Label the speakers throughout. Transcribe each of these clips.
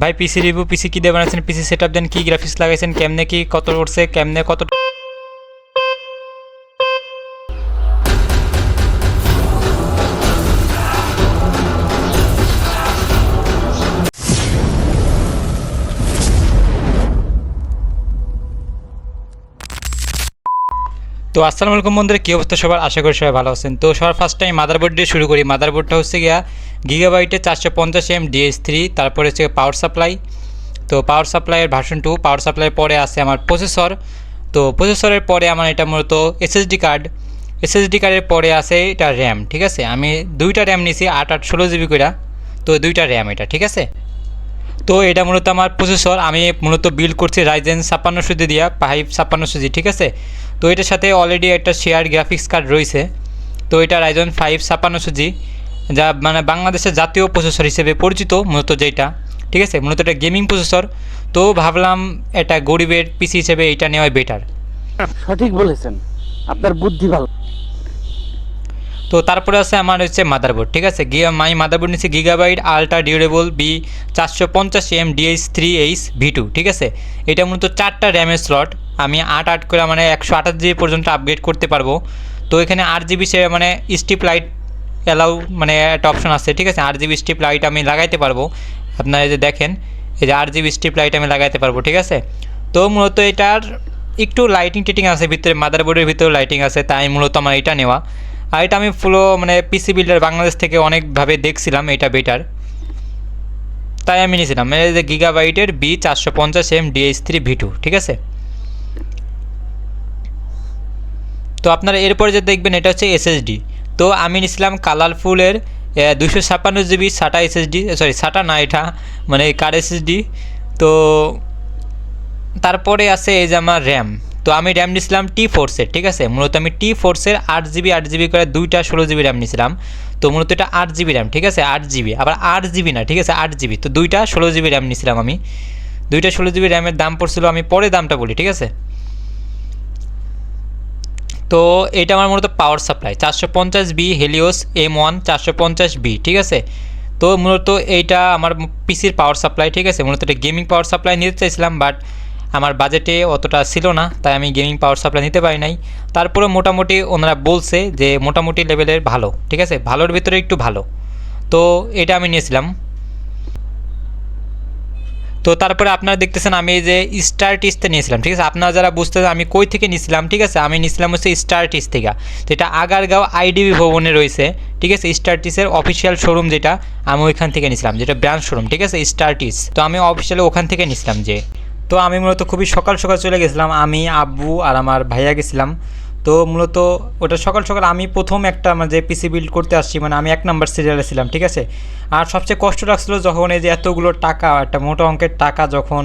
Speaker 1: ভাই পিসি রিভিউ পিসি কী দিয়ে বানাচ্ছেন? পিসি সেট দেন, কী গ্রাফিক্স লাগাইছেন, কেমনে কি কত উঠছে, কেমনে কত তো আসসালামু আলাইকুম বন্ধুরা, কী অবস্থা সবার? আশা করি সবাই ভালো আছেন। তো সবার ফার্স্ট টাইম মাদারবোর্ড দিয়ে শুরু করি। মাদারবোর্ডটা হচ্ছে গিয়া গিগাবাইটে চারশো পঞ্চাশ এম ডিএস থ্রি, তারপরে হচ্ছে পাওয়ার সাপ্লাই। তো পাওয়ার সাপ্লাইয়ের ভার্সন টু পাওয়ার সাপ্লাইয়ের পরে আছে আমার প্রসেসর তো প্রসেসরের পরে আমার এটা মূলত এসএসডি কার্ড এসএসডি কার্ডের পরে আছে এটা র্যাম ঠিক আছে? আমি দুইটা র্যাম নিছি, আট আট, ষোলো জিবি করে তো দুইটা র্যাম এটা, ঠিক আছে? তো এটা মূলত আমার প্রসেসর আমি মূলত বিল্ড করছি রাইজেন ছাপ্পান্নশো জি দিয়া ফাইভ ছাপ্পান্নশো জি, ঠিক আছে? তো এটার সাথে অলরেডি একটা শেয়ার গ্রাফিক্স কার্ড রয়েছে। তো এটা রাইজন ফাইভ ছাপ্পান্নশো জি। যা মানে বাংলাদেশের জাতীয় প্রসেসর হিসেবে পরিচিত মূলত যেটা ঠিক আছে? মূলত এটা গেমিং প্রসেসর তো ভাবলাম এটা গরিবের পিসি হিসেবে এটা নেওয়াই বেটার
Speaker 2: সঠিক বলেছেন। আপনার বুদ্ধি ভালো।
Speaker 1: তো তারপরে আছে আমার হচ্ছে মাদারবোর্ড ঠিক আছে? গিয়া মাই মাদারবোর্ড নিচ্ছে গিগাবাইট আলট্রা ডিউরেবল বি চারশো পঞ্চাশ M DH three H V two ঠিক আছে? এটা মূলত চারটা র্যামের স্লট আমি আট আট করে মানে একশো আঠাশ জিবি পর্যন্ত আপগ্রেড করতে পারব। তো এখানে আট জিবি সে মানে স্টিপ লাইট অ্যালাউ মানে একটা অপশন আছে, ঠিক আছে? আট জিবি স্টিপ লাইট আমি লাগাইতে পারব। আপনারা যে দেখেন, এই যে আট জিবি স্টিপ লাইট আমি লাগাইতে পারব, ঠিক আছে? তো মূলত এটার একটু লাইটিং টিটিং আছে, ভিতরে মাদারবোর্ডের ভিতরেও লাইটিং আছে, তাই মূলত আমার এটা নেওয়া। আর এটা আমি ফুলো মানে পিসি বিল্ডার বাংলাদেশ থেকে অনেকভাবে দেখছিলাম, এটা বেটার তাই আমি নিয়েছিলাম। এই যে গিগাবাইটের বি চারশো পঞ্চাশ M DH three V two ঠিক আছে? তো আপনারা এরপরে যে দেখবেন, এটা হচ্ছে এসএসডি তো আমি নিয়েছিলাম কালারফুলের দুশো ছাপ্পান্ন GB SATA SSD sorry SATA না এটা মানে কার এসএসডি তো তারপরে আছে এই যে আমার র্যাম তো আমি র্যাম নিয়েছিলাম টি ফোর্সের ঠিক আছে? মূলত আমি টি ফোর্সের আট জিবি আট জিবি করে দুইটা ষোলো জিবি র্যাম নিয়েছিলাম। তো মূলত এটা আট জিবি র্যাম ঠিক আছে? আট জিবি, আবার আট জিবি না, ঠিক আছে? আট জিবি। তো দুইটা ষোলো জিবি র্যাম নিয়েছিলাম আমি। দুইটা ষোলো জিবি র্যামের দাম পড়ছিল, আমি পরে দামটা বলি, ঠিক আছে? তো এটা আমার মূলত পাওয়ার সাপ্লাই চারশো পঞ্চাশ বি হেলিওস এম ওয়ান চারশো পঞ্চাশ বি ঠিক আছে? তো মূলত এইটা আমার পিসির পাওয়ার সাপ্লাই ঠিক আছে? মূলত এটা গেমিং পাওয়ার সাপ্লাই নিতে চাইছিলাম বাট আমার বাজেটে অতটা ছিল না, তাই আমি গেমিং পাওয়ার সাপ্লাই নিতে পারি নাই। তারপরে মোটামুটি ওনারা বলছে যে মোটামুটি লেভেলের ভালো, ঠিক আছে? ভালোর ভিতরে একটু ভালো। তো এটা আমি নিয়েছিলাম। তো তারপরে আপনারা দেখতেছেন আমি এই যে স্টার টিসতে নিয়েছিলাম, ঠিক আছে? আপনারা যারা বুঝতে আমি কই থেকে নিয়েছিলাম ঠিক আছে? আমি নিয়েছিলাম হচ্ছে স্টার টিস থেকে। তো এটা আগারগাঁও আইডিবি ভবনে রয়েছে, ঠিক আছে? স্টার টিসের অফিসিয়াল শোরুম যেটা, আমি ওইখান থেকে নিয়েছিলাম যেটা ব্রাঞ্চ শোরুম ঠিক আছে? স্টার টিস তো আমি অফিসিয়ালি ওখান থেকে নিয়েছিলাম যে। তো আমি মূলত খুবই সকাল সকাল চলে গেছিলাম, আমি, আব্বু আর আমার ভাইয়া গেছিলাম। তো মূলত ওটা সকাল সকাল আমি প্রথম একটা মানে যে পিসি বিল্ড করতে আসছি মানে আমি এক নাম্বার সিরিয়ালে ছিলাম, ঠিক আছে? আর সবচেয়ে কষ্ট লাগছিল যখন এই যে এতগুলো টাকা, একটা মোটা অঙ্কের টাকা যখন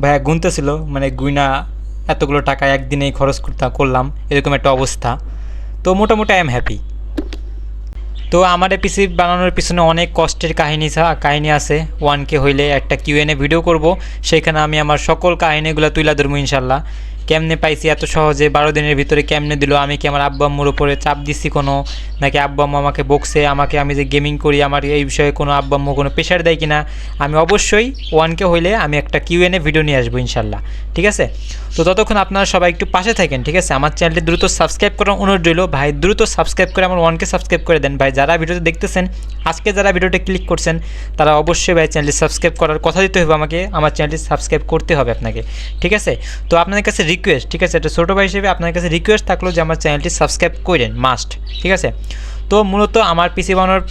Speaker 1: ভাইয়া গুনতেছিল মানে গুইনা এতগুলো টাকা একদিনেই খরচ করতে করলাম, এরকম একটা অবস্থা। তো মোটামুটি আই এম হ্যাপি তো আমার পিসি বানানোর পিছনে অনেক কষ্টের কাহিনী কাহিনী আছে। ওয়ান কে হইলে একটা কিউএনএ ভিডিও করব, সেখানে আমি আমার সকল কাহিনীগুলো তুলে ধরবো ইনশাল্লাহ। কেমনে পাইছি? এত সহজে বারো দিনের ভিতরে কেমনে দিল? আমি কি আমার আব্বু আম্মুর উপরে চাপ দিচ্ছি কোনো? নাকি আব্বু আম্মু আমাকে বকছে? আমাকে আমি যে গেমিং করি, আমার এই বিষয়ে কোনো আব্বু আম্মু কোনো প্রেশার দেয় কিনা? আমি অবশ্যই ওয়ানকে হইলে আমি একটা কিউএনএ ভিডিও নিয়ে আসব ইনশাল্লাহ। ঠিক আছে? তো ততক্ষণ আপনারা সবাই একটু পাশে থাকেন, ঠিক আছে? আমার চ্যানেলটি দ্রুত সাবস্ক্রাইব করার অনুরোধ রইল। ভাই, দ্রুত সাবস্ক্রাইব করে আমার ওয়ানকে সাবস্ক্রাইব করে দেন। ভাই, যারা ভিডিওতে দেখতেছেন, আজকে যারা ভিডিওটা ক্লিক করছেন, তারা অবশ্যই ভাই চ্যানেলটি সাবস্ক্রাইব করার কথা দিতে হবে আমাকে। আমার চ্যানেলটি সাবস্ক্রাইব করতে হবে আপনাকে। ঠিক আছে? তো আপনাদের কাছে রিকোয়েস্ট ঠিক আছে? একটা ছোটো ভাই হিসেবে আপনার কাছে রিকোয়েস্ট থাকল যে আমার চ্যানেলটি সাবস্ক্রাইব করেন মাস্ট ঠিক আছে? তো মূলত আমার পিসি বানানোর,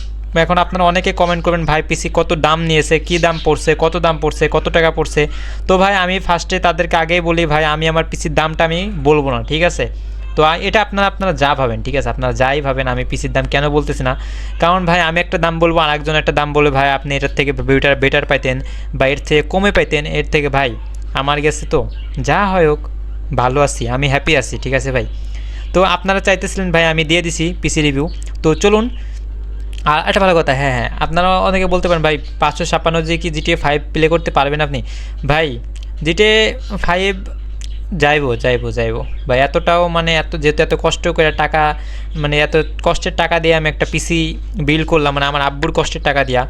Speaker 1: এখন আপনারা অনেকে কমেন্ট করবেন, ভাই পিসি কত দাম নিয়েছে? কি দাম পড়ছে? কত দাম পড়ছে? কত টাকা পড়ছে? তো ভাই, আমি ফার্স্টে তাদেরকে আগেই বলি, ভাই, আমি আমার পিসির দামটা আমি বলব না, ঠিক আছে? তো এটা আপনারা আপনারা যা ভাবেন, ঠিক আছে? আপনারা যাই ভাবেন, আমি পিসির দাম কেন বলতেছি না? কারণ ভাই, আমি একটা দাম বলব আর একজন একটা দাম বলে, ভাই, আপনি এটার থেকে বেটার বেটার পাইতেন বা এর থেকে কমে পাইতেন, এর থেকে, ভাই, আমার গেছে তো, যা হয় হোক। ভালো আছি, আমি হ্যাপি আছি, ঠিক আছে ভাই? তো আপনারা চাইতেছিলেন ভাই, আমি দিয়ে দিছি পিসি রিভিউ তো চলুন আর একটা ভালো কথা হ্যাঁ হ্যাঁ আপনারা অনেকে বলতে পারেন, ভাই, পাঁচশো ছাপ্পান্ন যে কি জিটিএ ফাইভ প্লে করতে পারবেন আপনি? ভাই জিটিএ ফাইভ যাইবো যাইবো যাইবো। ভাই, এতটাও মানে এত, যেহেতু এত কষ্ট করে টাকা মানে এত কষ্টের টাকা দিয়ে আমি একটা পিসি বিল করলাম মানে আমার আব্বুর কষ্টের টাকা দিয়া।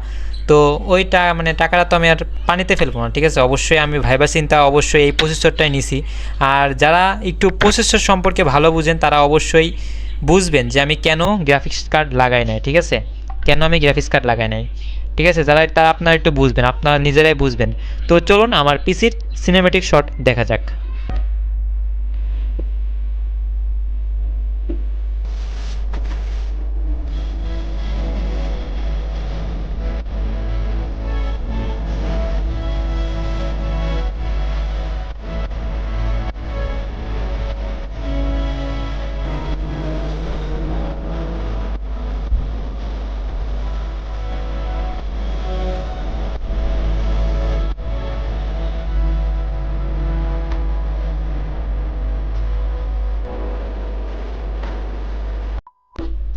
Speaker 1: তো ওই ওইটা মানে টাকাটা তো আমি আর পানিতে ফেলব না, ঠিক আছে? অবশ্যই আমি ভাইবা চিন্তা, অবশ্যই এই প্রসেসরটাই নিছি। আর যারা একটু প্রসেসর সম্পর্কে ভালো বুঝেন, তারা অবশ্যই বুঝবেন যে আমি কেন গ্রাফিক্স কার্ড লাগাই নাই, ঠিক আছে? কেন আমি গ্রাফিক্স কার্ড লাগাই নাই, ঠিক আছে? যারা তারা আপনারা একটু বুঝবেন, আপনারা নিজেরাই বুঝবেন। তো চলুন, আমার পিসির সিনেমেটিক শট দেখা যাক।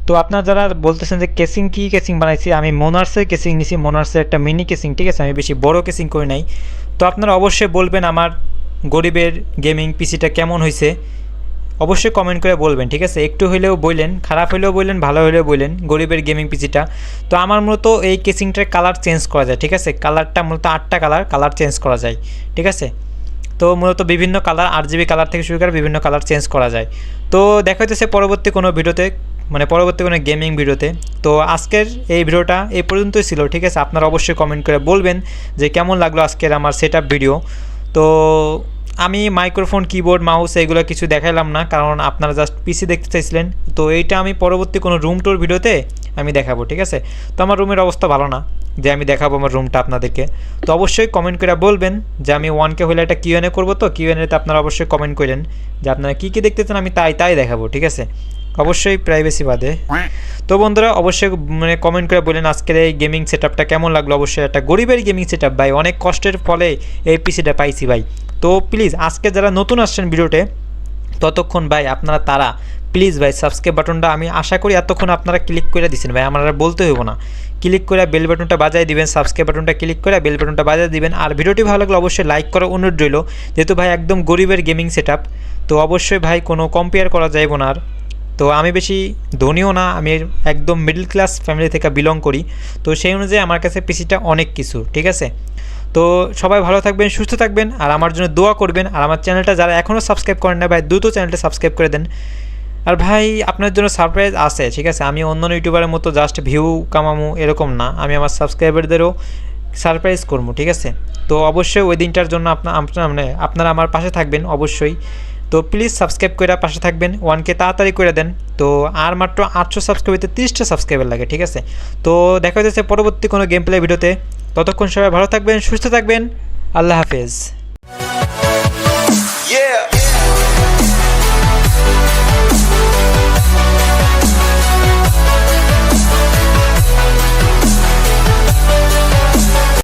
Speaker 1: তো আপনারা যারা বলতেছেন যে কেসিং কি কেসিং বানাইছি, আমি মোনার্সের কেসিং নিছি মোনার্সের একটা মিনি কেসিং, ঠিক আছে? আমি বেশি বড় কেসিং করি নাই। তো আপনারা অবশ্যই বলবেন আমার গরিবের গেমিং পিসিটা কেমন হয়েছে অবশ্যই কমেন্ট করে বলবেন, ঠিক আছে? একটু হলেও বললেন খারাপ হলেও বললেন ভালো হলেও বললেন গরিবের গেমিং পিসিটা তো আমার মূলত এই কেসিংটার কালার চেঞ্জ করা যায়, ঠিক আছে? কালারটা মূলত আটটা কালার কালার চেঞ্জ করা যায়, ঠিক আছে? তো মূলত বিভিন্ন কালার আর জিবি কালার থেকে শুরু করে বিভিন্ন কালার চেঞ্জ করা যায়। তো দেখা হইতেছে পরবর্তী কোনো ভিডিওতে মানে পরবর্তী কোনো গেমিং ভিডিওতে। তো আজকের এই ভিডিওটা এই পর্যন্তই ছিল, ঠিক আছে? আপনারা অবশ্যই কমেন্ট করে বলবেন যে কেমন লাগল আজকের আমার সেট ভিডিও তো আমি মাইক্রোফোন কিবোর্ড মাউস এগুলো কিছু দেখাইলাম না, কারণ আপনারা জাস্ট পিসি দেখতে চাইছিলেন। তো এইটা আমি পরবর্তী কোনো রুম টুর ভিডিওতে আমি দেখাবো, ঠিক আছে? তো আমার রুমের অবস্থা ভালো না, যে আমি দেখাবো আমার রুমটা আপনাদেরকে। তো অবশ্যই কমেন্ট করে বলবেন যে আমি ওয়ানকে হলে একটা কিউএনএ করব তো? কিউএনএতে আপনারা অবশ্যই কমেন্ট করলেন যে আপনারা কী কী দেখতে চান আমি তাই তাই দেখাবো, ঠিক আছে? অবশ্যই প্রাইভেসি বাদে। তো বন্ধুরা, অবশ্যই মানে কমেন্ট করে বলেন আজকের এই গেমিং সেট কেমন লাগল? অবশ্যই একটা গরিবের গেমিং সেট ভাই, অনেক কষ্টের ফলে এই পিসিটা পাইছি ভাই। তো প্লিজ আজকে যারা নতুন আসছেন ভিডিওতে, ততক্ষণ ভাই আপনারা তারা প্লিজ ভাই সাবস্ক্রাইব বাটনটা আমি আশা করি এতক্ষণ আপনারা ক্লিক করে দিচ্ছেন ভাই, আমার আর বলতে হইব না। ক্লিক করে বেল বাটনটা বাজায় দিবেন সাবস্ক্রাইব বাটনটা ক্লিক করে বেল বাটনটা বাজায় দিবেন। আর ভিডিওটি ভালো লাগলে অবশ্যই লাইক করার অনুরোধ রইল। যেহেতু ভাই একদম গরিবের গেমিং সেট তো অবশ্যই ভাই কোনো কম্পেয়ার করা যাইব না আর। তো আমি বেশি ধনীও না, আমি একদম মিডল ক্লাস ফ্যামিলি থেকে বিলং করি। তো সেই অনুযায়ী আমার কাছে পিসিটা অনেক কিছু, ঠিক আছে? তো সবাই ভালো থাকবেন, সুস্থ থাকবেন, আর আমার জন্য দোয়া করবেন। আর আমার চ্যানেলটা যারা এখনও সাবস্ক্রাইব করেন না ভাই, দ্রুত চ্যানেলটা সাবস্ক্রাইব করে দেন। আর ভাই, আপনার জন্য সারপ্রাইজ আছে, ঠিক আছে? আমি অন্য ইউটিউবারের মতো জাস্ট ভিউ কামামু এরকম না। আমি আমার সাবস্ক্রাইবারদেরও সারপ্রাইজ করব, ঠিক আছে? তো অবশ্যই ওই দিনটার জন্য আপনার আপনার মানে আপনারা আমার পাশে থাকবেন, অবশ্যই। তো প্লিজ সাবস্ক্রাইব করে পাশে থাকবেন ওয়ানকে তাড়াতাড়ি করে দেন। তো আর মাত্র আটশো সাবস্ক্রাইবারতে তিরিশটা সাবস্ক্রাইবার লাগে, ঠিক আছে? তো দেখা যাচ্ছে পরবর্তী কোনো গেম প্লে ভিডিওতে। ততক্ষণ সবাই ভালো থাকবেন, সুস্থ থাকবেন। আল্লাহ হাফেজ। Yeah!